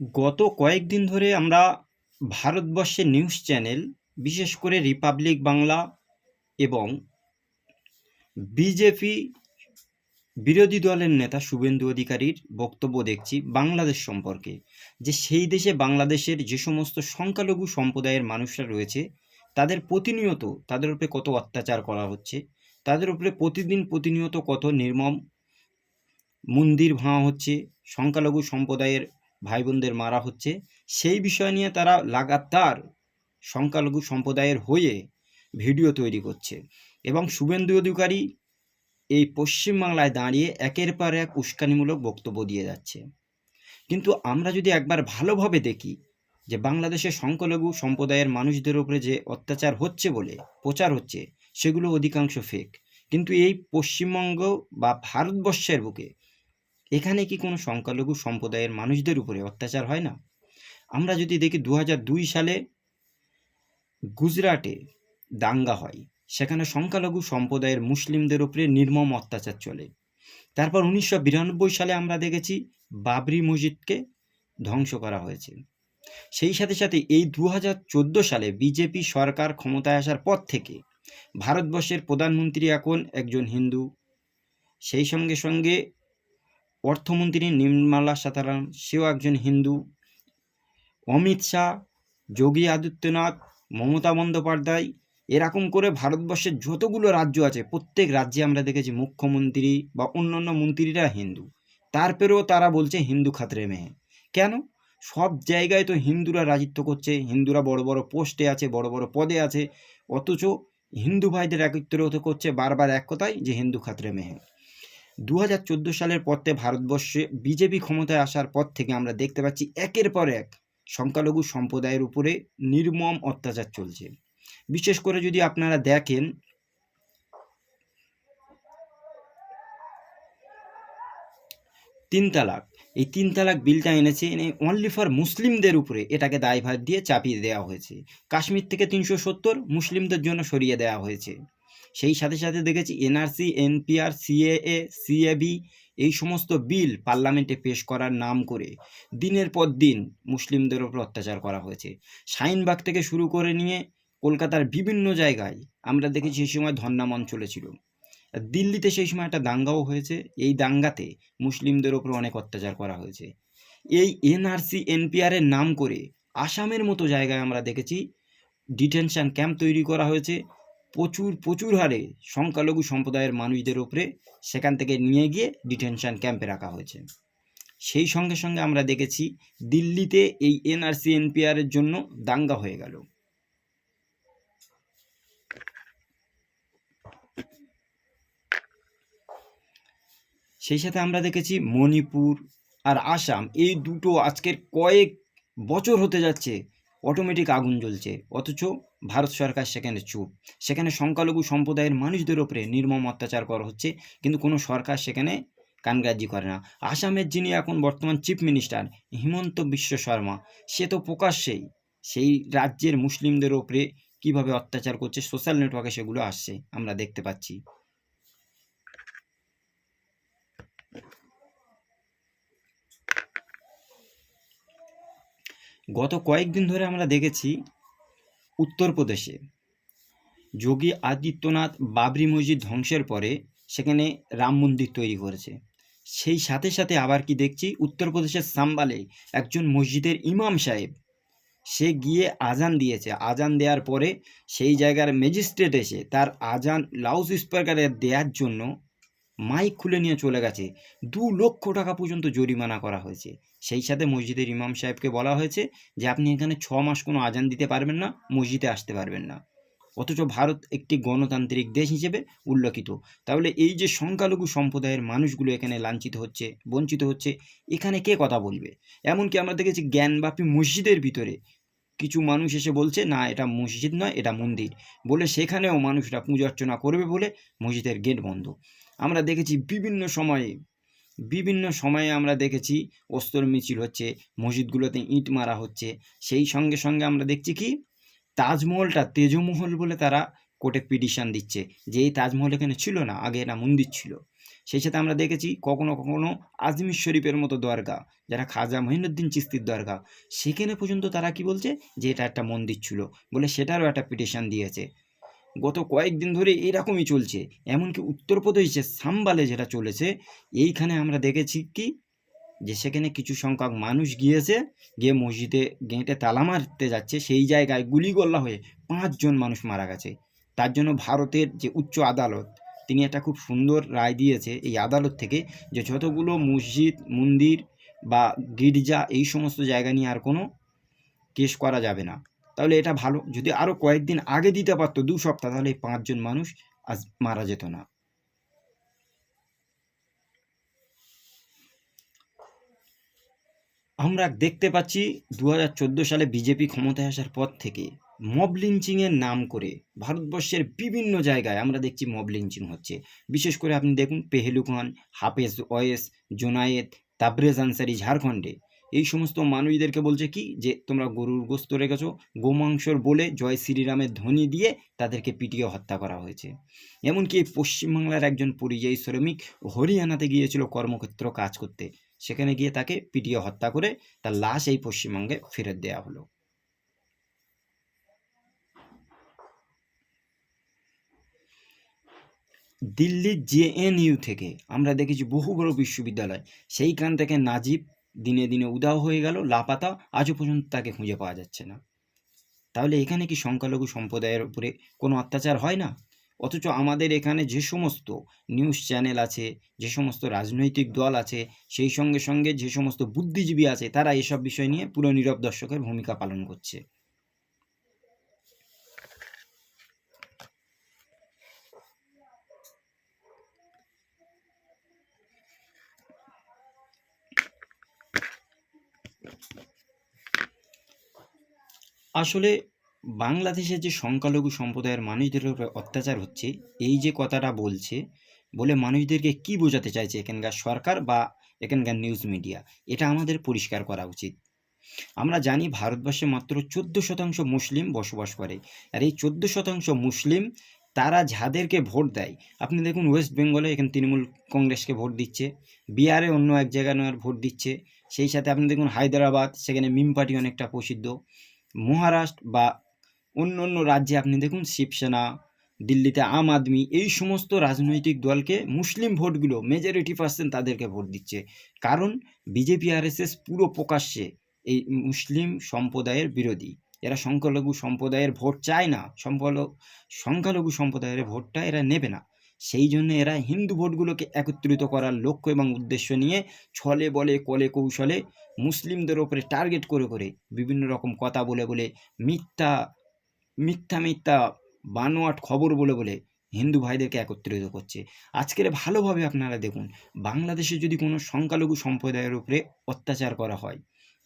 গত কয়েকদিন ধরে আমরা ভারতবর্ষের নিউজ চ্যানেল বিশেষ করে রিপাবলিক বাংলা এবং বিজেপি বিরোধী দলের নেতা শুভেন্দু অধিকারীর বক্তব্য দেখছি বাংলাদেশ সম্পর্কে, যে সেই দেশে বাংলাদেশের যে সমস্ত সংখ্যালঘু সম্প্রদায়ের মানুষরা রয়েছে, তাদের প্রতিনিয়ত তাদের উপরে কত অত্যাচার করা হচ্ছে, তাদের উপরে প্রতিদিন প্রতিনিয়ত কত নির্মম মন্দির ভাঙা হচ্ছে, সংখ্যালঘু সম্প্রদায়ের ভাই বোনদের মারা হচ্ছে, সেই বিষয় নিয়ে তারা লাগাতার সংখ্যালঘু সম্প্রদায়ের হয়ে ভিডিও তৈরি করছে। এবং শুভেন্দু অধিকারী এই পশ্চিমবাংলায় দাঁড়িয়ে একের পর এক উস্কানিমূলক বক্তব্য দিয়ে যাচ্ছে। কিন্তু আমরা যদি একবার ভালোভাবে দেখি যে বাংলাদেশের সংখ্যালঘু সম্প্রদায়ের মানুষদের উপরে যে অত্যাচার হচ্ছে বলে, প্রচার হচ্ছে, সেগুলো অধিকাংশ ফেক কিন্তু এই পশ্চিমবঙ্গ বা ভারতবর্ষের বুকে এখানে কি কোনো সংখ্যালঘু সম্প্রদায়ের মানুষদের উপরে অত্যাচার হয় না? আমরা যদি দেখি দু সালে গুজরাটে দাঙ্গা হয়, সেখানে সংখ্যালঘু সম্প্রদায়ের মুসলিমদের উপরে নির্মম অত্যাচার চলে। তারপর উনিশশো বিরানব্বই সালে আমরা দেখেছি বাবরি মসজিদকে ধ্বংস করা হয়েছে। সেই সাথে সাথে এই দু সালে বিজেপি সরকার ক্ষমতায় আসার পর থেকে ভারতবর্ষের প্রধানমন্ত্রী এখন একজন হিন্দু। সেই সঙ্গে সঙ্গে অর্থমন্ত্রী নির্মলা সীতারামন, সেও একজন হিন্দু। অমিত শাহ, যোগী আদিত্যনাথ, মমতা বন্দ্যোপাধ্যায়, এরকম করে ভারতবর্ষের যতগুলো রাজ্য আছে, প্রত্যেক রাজ্যে আমরা দেখেছি মুখ্যমন্ত্রী বা অন্যান্য মন্ত্রীরা হিন্দু। তারপরেও তারা বলছে হিন্দু খাতরে মেয়ে। কেন? সব জায়গায় তো হিন্দুরা রাজিত্ব করছে, হিন্দুরা বড় বড় পোস্টে আছে, বড় বড় পদে আছে। অথচ হিন্দু ভাইদের একত্রিত করছে বারবার এক কথাই যে হিন্দু খাতরে মেয়ে। দু হাজার চোদ্দ সালের পর থেকে ভারতবর্ষে বিজেপি ক্ষমতায় আসার পর থেকে আমরা দেখতে পাচ্ছি একের পর এক সংখ্যালঘু সম্প্রদায়ের উপরে নির্মম অত্যাচার চলছে। বিশেষ করে যদি আপনারা দেখেন তিন তালাক এই তিন তালাক বিলটা এনেছে, এনে অনলি ফর মুসলিমদের উপরে এটাকে দায়ভার দিয়ে চাপিয়ে দেওয়া হয়েছে। কাশ্মীর থেকে তিনশো সত্তর মুসলিমদের জন্য সরিয়ে দেওয়া হয়েছে। সেই সাথে সাথে দেখেছি এনআরসি এনপিআর সিএএ সিএবি এই সমস্ত বিল পার্লামেন্টে পেশ করার নাম করে দিনের পর দিন মুসলিমদের ওপর অত্যাচার করা হয়েছে। শাহিনবাগ থেকে শুরু করে নিয়ে কলকাতার বিভিন্ন জায়গায় আমরা দেখেছি সেই সময় ধর্নামন চলেছিল। দিল্লিতে সেই সময় একটা দাঙ্গাও হয়েছে, এই দাঙ্গাতে মুসলিমদের ওপর অনেক অত্যাচার করা হয়েছে। এই এনআরসি এনপিআরের নাম করে আসামের মতো জায়গায় আমরা দেখেছি, ডিটেনশন ক্যাম্প তৈরি করা হয়েছে। প্রচুর প্রচুর হারে সংখ্যালঘু সম্প্রদায়ের মানুষদের ওপরে সেখান থেকে নিয়ে গিয়ে ডিটেনশন ক্যাম্পে রাখা হয়েছে। সেই সঙ্গে সঙ্গে আমরা দেখেছি দিল্লিতে এই এনআরসি এনপিআরের জন্য দাঙ্গা হয়ে গেল। সেই সাথে আমরা দেখেছি মণিপুর আর আসাম। এই দুটো আজকের কয়েক বছর হতে যাচ্ছে অটোমেটিক আগুন জ্বলছে। অথচ ভারত সরকার সেখানে চুপ। সেখানে সংখ্যালঘু সম্প্রদায়ের মানুষদের ওপরে নির্মম অত্যাচার করা হচ্ছে, কিন্তু কোনো সরকার সেখানে কানগাজি করে না। আসামের যিনি এখন বর্তমান চিফ মিনিস্টার হিমন্ত বিশ্ব শর্মা, সে তো প্রকাশ্যেই সেই রাজ্যের মুসলিমদের ওপরে কীভাবে অত্যাচার করছে সোশ্যাল নেটওয়ার্কে সেগুলো আসছে, আমরা দেখতে পাচ্ছি। গত কয়েকদিন ধরে আমরা দেখেছি উত্তরপ্রদেশে যোগী আদিত্যনাথ বাবরি মসজিদ ধ্বংসের পরে সেখানে রাম মন্দির তৈরি করেছে। সেই সাথে সাথে আবার কি দেখছি? উত্তরপ্রদেশের সাম্বালে একজন মসজিদের ইমাম সাহেব, সে গিয়ে আজান দিয়েছে। আজান দেওয়ার পরে সেই জায়গার ম্যাজিস্ট্রেট এসে তার আজান লাউড স্পিকারে দেওয়ার জন্য মাইক খুলে নিয়ে চলে গেছে। দু লক্ষ টাকা পর্যন্ত জরিমানা করা হয়েছে। সেই সাথে মসজিদের ইমাম সাহেবকে বলা হয়েছে যে, আপনি এখানে ছ মাস কোনো আজান দিতে পারবেন না, মসজিদে আসতে পারবেন না। অথচ ভারত একটি গণতান্ত্রিক দেশ হিসেবে উল্লেখিত। তাহলে এই যে সংখ্যালঘু সম্প্রদায়ের মানুষগুলো এখানে লাঞ্ছিত হচ্ছে, বঞ্চিত হচ্ছে, এখানে কে কথা বলবে? এমনকি আমরা দেখেছি জ্ঞানব্যাপী মসজিদের ভিতরে কিছু মানুষ এসে বলছে, না, এটা মসজিদ নয়, এটা মন্দির। বলে সেখানেও মানুষরা পূজা অর্চনা করবে বলে মসজিদের গেট বন্ধ। আমরা দেখেছি বিভিন্ন সময়ে বিভিন্ন সময়ে আমরা দেখেছি অস্ত্র মিছিল হচ্ছে, মসজিদগুলোতে ইট মারা হচ্ছে। সেই সঙ্গে সঙ্গে আমরা দেখছি কি? তাজমহলটা তেজমহল বলে তারা কোর্টে পিটিশান দিচ্ছে যে এই তাজমহল এখানে ছিল না, আগে এটা মন্দির ছিল। সেই সাথে আমরা দেখেছি কখনো কখনো আজমির শরীফের মতো দরগা, যারা খাজা মহিনুদ্দিন চিস্তির দরগা, সেখানে পর্যন্ত তারা কি বলছে? যে এটা একটা মন্দির ছিল বলে সেটারও একটা পিটিশান দিয়েছে। গত কয়েকদিন ধরে এরকমই চলছে। এমনকি উত্তরপ্রদেশে সাম্বালে যেটা চলেছে, এইখানে আমরা দেখেছি কি? যে সেখানে কিছু সংখ্যক মানুষ গিয়েছে, গিয়ে মসজিদে গেঁটে তালা মারতে যাচ্ছে। সেই জায়গায় গুলিগোল্লা হয়ে পাঁচজন মানুষ মারা গেছে। তার জন্য ভারতের যে উচ্চ আদালত, তিনি একটা খুব সুন্দর রায় দিয়েছে এই আদালত থেকে যে যতগুলো মসজিদ, মন্দির বা গির্জা এই সমস্ত জায়গা নিয়ে আর কোনো কেস করা যাবে না। তাহলে এটা ভালো। যদি আরও কয়েকদিন আগে দিতে পারতো, দু সপ্তাহ, তাহলে পাঁচজন মানুষ আজ মারা যেত না। আমরা দেখতে পাচ্ছি দু হাজার চোদ্দ সালে বিজেপি ক্ষমতায় আসার পর থেকে মব লিঞ্চিংয়ের নাম করে ভারতবর্ষের বিভিন্ন জায়গায় আমরা দেখছি মব লিঞ্চিং হচ্ছে। বিশেষ করে আপনি দেখুন পেহেলুখান হাফেজ ওয়েস জোনায়েত তাবরেজ আনসারি ঝাড়খণ্ডে। এই সমস্ত মানুষদেরকে বলছে কি? যে তোমরা গরুর গোস্ত রেখেছো, গোমাংসর বলে জয় শ্রীরামের ধ্বনি দিয়ে তাদেরকে পিটিয়ে হত্যা করা হয়েছে। এমনকি পশ্চিমবাংলার একজন পরিযায়ী শ্রমিক হরিয়ানাতে গিয়েছিল কর্মক্ষেত্র কাজ করতে। সেখানে গিয়ে তাকে পিটিয়ে হত্যা করে তার লাশ এই পশ্চিমবঙ্গে ফেরত দেওয়া হলো। দিল্লির জেএনইউ থেকে আমরা দেখেছি বহু বড় বিশ্ববিদ্যালয়। সেইখান থেকে নাজিব দিনে দিনে উদাও হয়ে গেল, লাপাতা আজও পর্যন্ত তাকে খুঁজে পাওয়া যাচ্ছে না। তাহলে এখানে কি সংখ্যালঘু সম্প্রদায়ের উপরে কোনো অত্যাচার হয় না? অথচ আমাদের এখানে যে সমস্ত নিউজ চ্যানেল আছে, যে সমস্ত রাজনৈতিক দল আছে, সেই সঙ্গে সঙ্গে যে সমস্ত বুদ্ধিজীবী আছে, তারা এসব বিষয় নিয়ে পুরো নীরব দর্শকের ভূমিকা পালন করছে। আসলে বাংলাদেশের যে সংখ্যালঘু সম্প্রদায়ের মানুষদের উপরে অত্যাচার হচ্ছে, এই যে কথাটা বলছে, বলে মানুষদেরকে কি বোঝাতে চাইছে এখানকার সরকার বা এখানকার নিউজ মিডিয়া এটা আমাদের পরিষ্কার করা উচিত। আমরা জানি ভারতবর্ষে মাত্র চোদ্দ শতাংশ মুসলিম বসবাস করে। আর এই চোদ্দ শতাংশ মুসলিম, তারা যাদেরকে ভোট দেয়, আপনি দেখুন ওয়েস্ট বেঙ্গলে এখানে তৃণমূল কংগ্রেসকে ভোট দিচ্ছে, বিহারে অন্য এক জায়গায় ভোট দিচ্ছে, সেই সাথে আপনি দেখুন হায়দ্রাবাদ, সেখানে মিম পার্টি অনেকটা প্রসিদ্ধ। মহারাষ্ট্র বা অন্য অন্য রাজ্যে আপনি দেখুন শিবসেনা দিল্লিতে আম আদমি, এই সমস্ত রাজনৈতিক দলকে মুসলিম ভোটগুলো মেজরিটি পার্সেন্ট তাদেরকে ভোট দিচ্ছে। কারণ বিজেপি, আরএসএস পুরো প্রকাশ্যে এই মুসলিম সম্প্রদায়ের বিরোধী। এরা সংখ্যালঘু সম্প্রদায়ের ভোট চায় না, সম্পল- সংখ্যালঘু সম্প্রদায়ের ভোটটা এরা নেবে না। সেই জন্য এরা হিন্দু ভোটগুলোকে একত্রিত করার লক্ষ্য এবং উদ্দেশ্য নিয়ে ছলে বলে, কলে কৌশলে মুসলিমদের ওপরে টার্গেট করে করে বিভিন্ন রকম কথা বলে বলে মিথ্যা মিথ্যা মিথ্যা বানোয়াট খবর বলে বলে হিন্দু ভাইদেরকে একত্রিত করছে। আজকের ভালোভাবে আপনারা দেখুন, বাংলাদেশে যদি কোনো সংখ্যালঘু সম্প্রদায়ের উপরে অত্যাচার করা হয়,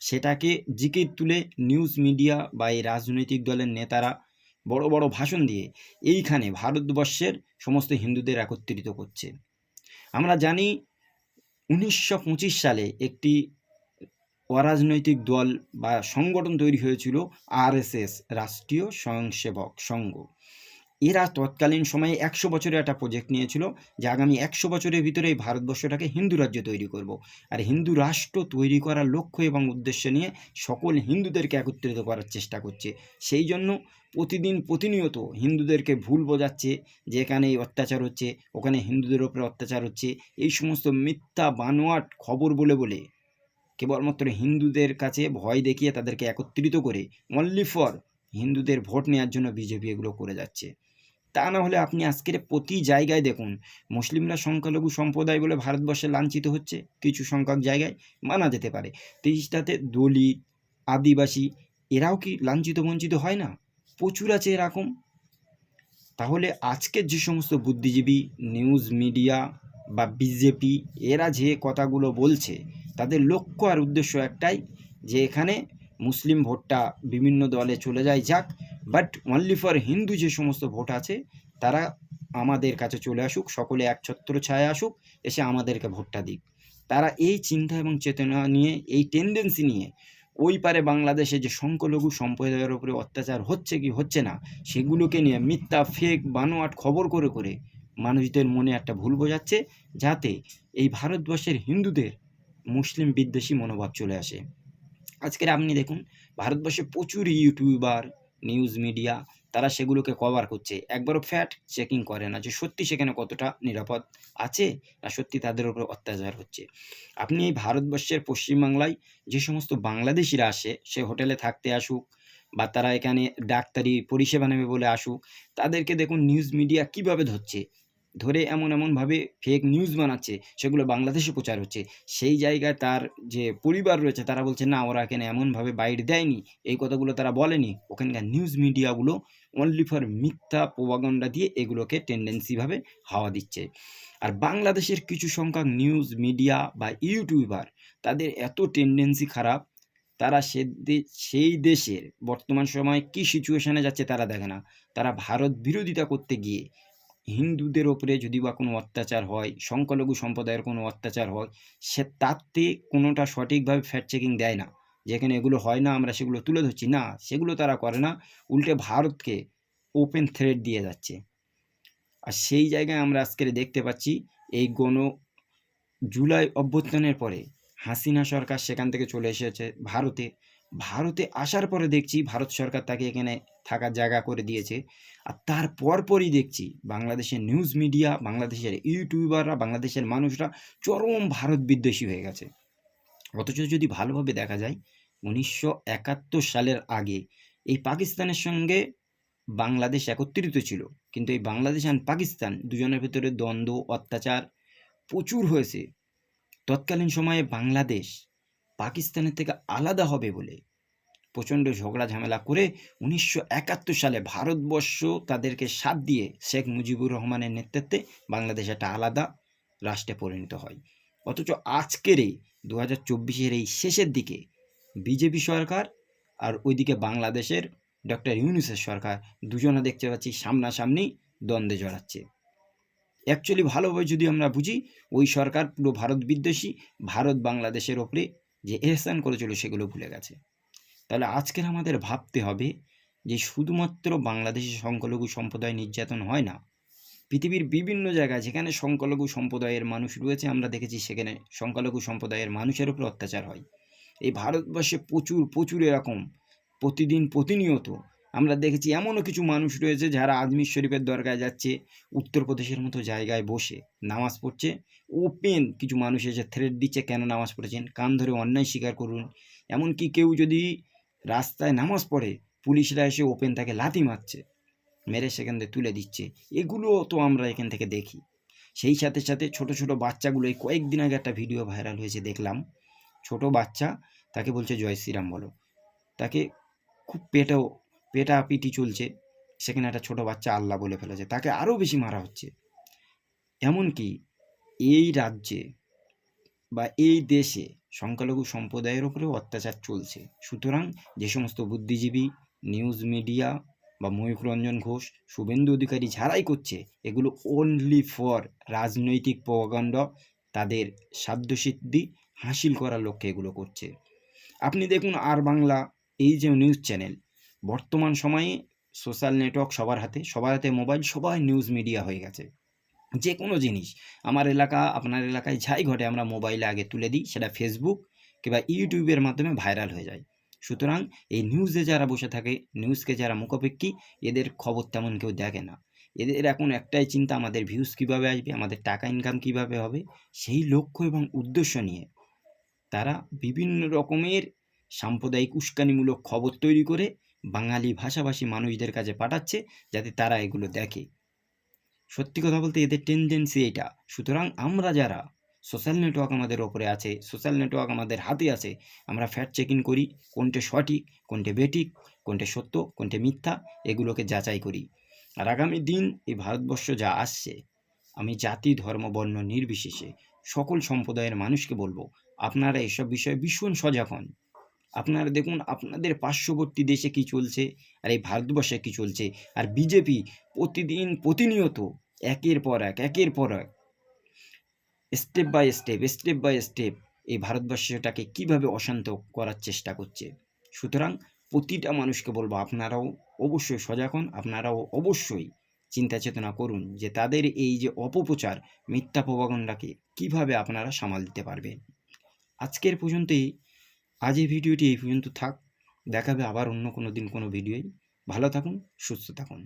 সেটাকে জিকির তুলে নিউজ মিডিয়া বা এই রাজনৈতিক দলের নেতারা বড় বড় ভাষণ দিয়ে এইখানে ভারতবর্ষের সমস্ত হিন্দুদের একত্রিত করছে। আমরা জানি উনিশশো পঁচিশ সালে একটি অরাজনৈতিক দল বা সংগঠন তৈরি হয়েছিল আরএসএস, রাষ্ট্রীয় স্বয়ংসেবক সংঘ। এরা তৎকালীন সময়ে একশো বছরের একটা প্রজেক্ট নিয়েছিল, যে আগামী একশো বছরের ভিতরে এই ভারতবর্ষটাকে হিন্দু রাজ্য তৈরি করব। আর হিন্দু রাষ্ট্র তৈরি করার লক্ষ্য এবং উদ্দেশ্য নিয়ে সকল হিন্দুদেরকে একত্রিত করার চেষ্টা করছে। সেই জন্য প্রতিদিন প্রতিনিয়ত হিন্দুদেরকে ভুল বোঝাচ্ছে, যে এখানে এই অত্যাচার হচ্ছে, ওখানে হিন্দুদের ওপরে অত্যাচার হচ্ছে। এই সমস্ত মিথ্যা, বানোয়াট খবর বলে বলে কেবলমাত্র হিন্দুদের কাছে ভয় দেখিয়ে তাদেরকে একত্রিত করে অনলি ফর হিন্দুদের ভোট নেওয়ার জন্য বিজেপি এগুলো করে যাচ্ছে। তা না হলে আপনি আজকের প্রতি জায়গায় দেখুন, মুসলিমরা সংখ্যালঘু সম্প্রদায় বলে ভারতবর্ষে লাঞ্ছিত হচ্ছে, কিছু সংখ্যক জায়গায় মানা যেতে পারে। তেইশটাতে দলিত, আদিবাসী, এরাও কি লাঞ্ছিত বঞ্চিত হয় না? প্রচুর আছে এরকম। তাহলে আজকের যে সমস্ত বুদ্ধিজীবী নিউজ মিডিয়া বা বিজেপি এরা যে কথাগুলো বলছে, তাদের লক্ষ্য আর উদ্দেশ্য একটাই যে এখানে মুসলিম ভোটটা বিভিন্ন দলে চলে যায় যাক বাট অনলি ফর হিন্দু যে সমস্ত ভোট আছে, তারা আমাদের কাছে চলে আসুক, সকলে এক ছত্র ছায়া আসুক, এসে আমাদেরকে ভোটটা দিক। তারা এই চিন্তা এবং চেতনা নিয়ে, এই টেন্ডেন্সি নিয়ে, ওই পারে বাংলাদেশে যে সংখ্যালঘু সম্প্রদায়ের উপরে অত্যাচার হচ্ছে কি হচ্ছে না, সেগুলোকে নিয়ে মিথ্যা ফেক বানোয়াট খবর করে করে মানুষদের মনে একটা ভুল বোঝাচ্ছে, যাতে এই ভারতবর্ষের হিন্দুদের মুসলিম বিদ্বেষী মনোভাব চলে আসে। আজকের আপনি দেখুন, ভারতবর্ষে প্রচুর ইউটিউবার নিউজ মিডিয়া তারা সেগুলোকে কভার করছে। একবারও ফ্যাট চেকিং করে না যে সত্যি সেখানে কতটা নিরাপদ আছে না সত্যি তাদের উপর অত্যাচার হচ্ছে। আপনি এই ভারতবর্ষের পশ্চিমবাংলায় যে সমস্ত বাংলাদেশিরা আসে, সে হোটেলে থাকতে আসুক বা তারা এখানে ডাক্তারি পরিষেবা নেবে বলে আসুক, তাদেরকে দেখুন নিউজ মিডিয়া কীভাবে ধরছে। ধরে এমন এমনভাবে ফেক নিউজ বানাচ্ছে, সেগুলো বাংলাদেশে প্রচার হচ্ছে। সেই জায়গায় তার যে পরিবার রয়েছে, তারা বলছে, না, ওরা এখানে এমনভাবে বাইট দেয়নি। এই কথাগুলো তারা বলেনি। ওখানকার নিউজ মিডিয়াগুলো অনলি ফর মিথ্যা প্রবাগণ্ডা দিয়ে এগুলোকে টেন্ডেন্সিভাবে হাওয়া দিচ্ছে। আর বাংলাদেশের কিছু সংখ্যক নিউজ মিডিয়া বা ইউটিউবার তাদের এত টেন্ডেন্সি খারাপ, তারা সে সেই দেশের বর্তমান সময়ে কী সিচুয়েশানে যাচ্ছে তারা দেখে না। তারা ভারত বিরোধিতা করতে গিয়ে হিন্দুদের ওপরে যদি বা কোনো অত্যাচার হয়, সংখ্যালঘু সম্প্রদায়ের কোনো অত্যাচার হয়, সে তাতে কোনোটা সঠিকভাবে ফ্যাক্ট চেকিং দেয় না। যেখানে এগুলো হয় না, আমরা সেগুলো তুলে ধরছি। না, সেগুলো তারা করে না, উল্টে ভারতকে ওপেন থ্রেড দিয়ে যাচ্ছে। আর সেই জায়গায় আমরা আজকে দেখতে পাচ্ছি, এই গণ জুলাই অভ্যুত্থানের পরে হাসিনা সরকার সেখান থেকে চলে এসেছে ভারতে। ভারতে আসার পরে দেখছি ভারত সরকার তাকে এখানে থাকার জায়গা করে দিয়েছে। আর তার পরপরই দেখছি বাংলাদেশের নিউজ মিডিয়া বাংলাদেশের ইউটিউবাররা বাংলাদেশের মানুষরা চরম ভারত বিদ্বেষী হয়ে গেছে। অথচ যদি ভালোভাবে দেখা যায়, উনিশশো একাত্তর সালের আগে এই পাকিস্তানের সঙ্গে বাংলাদেশ একত্রিত ছিল। কিন্তু এই বাংলাদেশ আর পাকিস্তান দুজনের ভেতরে দ্বন্দ্ব, অত্যাচার প্রচুর হয়েছে। তৎকালীন সময়ে বাংলাদেশ পাকিস্তানের থেকে আলাদা হবে বলে প্রচণ্ড ঝগড়া ঝামেলা করে উনিশশো একাত্তর সালে ভারতবর্ষ তাদেরকে সাথ দিয়ে শেখ মুজিবুর রহমানের নেতৃত্বে বাংলাদেশ একটা আলাদা রাষ্ট্রে পরিণত হয়। অথচ আজকের এই দু হাজার এই শেষের দিকে বিজেপি সরকার আর ওইদিকে বাংলাদেশের ডক্টর ইউনুসের সরকার দুজনে দেখতে পাচ্ছি সামনাসামনি দ্বন্দ্বে জড়াচ্ছে। অ্যাকচুয়ালি ভালোভাবে যদি আমরা বুঝি, ওই সরকার পুরো ভারত বিদ্বেষী, ভারত বাংলাদেশের ওপরে যে এহসান করেছিল সেগুলো ভুলে গেছে। তাহলে আজকের আমাদের ভাবতে হবে যে শুধুমাত্র বাংলাদেশি সংখ্যালঘু সম্প্রদায় নির্যাতন হয় না, পৃথিবীর বিভিন্ন জায়গায় যেখানে সংখ্যালঘু সম্প্রদায়ের মানুষ রয়েছে, আমরা দেখেছি সেখানে সংখ্যালঘু সম্প্রদায়ের মানুষের উপর অত্যাচার হয়। এই ভারতবর্ষে প্রচুর প্রচুর এরকম প্রতিদিন প্রতিনিয়ত আমরা দেখেছি এমনও কিছু মানুষ রয়েছে যারা আজমির শরীফের দরগায় যাচ্ছে, উত্তরপ্রদেশের মতো জায়গায় বসে নামাজ পড়ছে। ওপেন কিছু মানুষ এসে থ্রেড দিচ্ছে, কেন নামাজ পড়েছেন? কান ধরে অন্যায় স্বীকার করুন। এমনকি কেউ যদি রাস্তায় নামাজ পড়ে, পুলিশরা এসে ওপেন তাকে লাথি মারছে, মেরে সেখান থেকে তুলে দিচ্ছে। এগুলো তো আমরা এখান থেকে দেখি। সেই সাথে সাথে ছোট ছোট বাচ্চাগুলো, এই কয়েকদিন আগে একটা ভিডিও ভাইরাল হয়েছে, দেখলাম। ছোট বাচ্চা, তাকে বলছে জয় শ্রীরাম বলো। তাকে খুব পেটেও, পেটা পিটি চলছে। সেখানে একটা ছোট বাচ্চা আল্লাহ বলে ফেলেছে। তাকে আরও বেশি মারা হচ্ছে। এমনকি এই রাজ্যে বা এই দেশে সংখ্যালঘু সম্প্রদায়ের উপরেও অত্যাচার চলছে। সুতরাং যে সমস্ত বুদ্ধিজীবী নিউজ মিডিয়া বা ময়ূখ রঞ্জন ঘোষ, শুভেন্দু অধিকারী যারাই করছে, এগুলো অনলি ফর রাজনৈতিক প্রকাণ্ড তাদের সাধ্যসিদ্ধি হাসিল করার লক্ষ্যে এগুলো করছে। আপনি দেখুন আর বাংলা, এই যে নিউজ চ্যানেল বর্তমান সময়ে সোশ্যাল নেটওয়ার্ক সবার হাতে সবার হাতে মোবাইল সবাই নিউজ মিডিয়া হয়ে গেছে। যে কোনো জিনিস। আমার এলাকা, আপনার এলাকায় যাই ঘটে, আমরা মোবাইলে আগে তুলে দিই, সেটা ফেসবুক কিংবা ইউটিউবের মাধ্যমে ভাইরাল হয়ে যায়। সুতরাং এই নিউজে যারা বসে থাকে নিউজকে যারা মুখাপেক্ষী, এদের খবর তেমন কেউ দেখে না। এদের এখন একটাই চিন্তা, আমাদের ভিউজ কীভাবে আসবে, আমাদের টাকা ইনকাম কীভাবে হবে, সেই লক্ষ্য এবং উদ্দেশ্য নিয়ে। তারা বিভিন্ন রকমের সাম্প্রদায়িক উস্কানিমূলক খবর তৈরি করে বাঙালি ভাষাভাষী মানুষদের কাছে পাঠাচ্ছে, যাতে তারা এগুলো দেখে। সত্যি কথা বলতে এদের টেন্ডেন্সি এটা সুতরাং আমরা যারা সোশ্যাল নেটওয়ার্ক আমাদের ওপরে আছে সোশ্যাল নেটওয়ার্ক আমাদের হাতে আছে, আমরা ফ্যাক্ট চেকিং করি, কোনটা সঠিক, কোনটা বেঠিক, কোনটা সত্য, কোনটা মিথ্যা, এগুলোকে যাচাই করি। আর আগামী দিন এই ভারতবর্ষ যা আসছে, আমি জাতি, ধর্ম, বর্ণ নির্বিশেষে সকল সম্প্রদায়ের মানুষকে বলব, আপনারা এসব বিষয়ে ভীষণ সজাগ হন। আপনারা দেখুন, আপনাদের পার্শ্ববর্তী দেশে কি চলছে? আর এই ভারতবর্ষে কি চলছে? আর বিজেপি প্রতিদিন প্রতিনিয়ত একের পর এক, একের পর এক step by step step by step এই ভারতবর্ষটাকে কীভাবে অশান্ত করার চেষ্টা করছে? সুতরাং প্রতিটা মানুষকে বলব, আপনারাও অবশ্যই সজাগ হন, আপনারাও অবশ্যই চিন্তা চেতনা করুন যে তাদের এই যে অপপ্রচার, মিথ্যা প্রবাগণ্ডাকে কীভাবে আপনারা সামাল দিতে পারবেন? আজকের পর্যন্তই। আজ এই ভিডিওটি এই পর্যন্ত থাক। দেখাবে আবার অন্য কোনো দিন কোনো ভিডিওই ভালো থাকুন, সুস্থ থাকুন।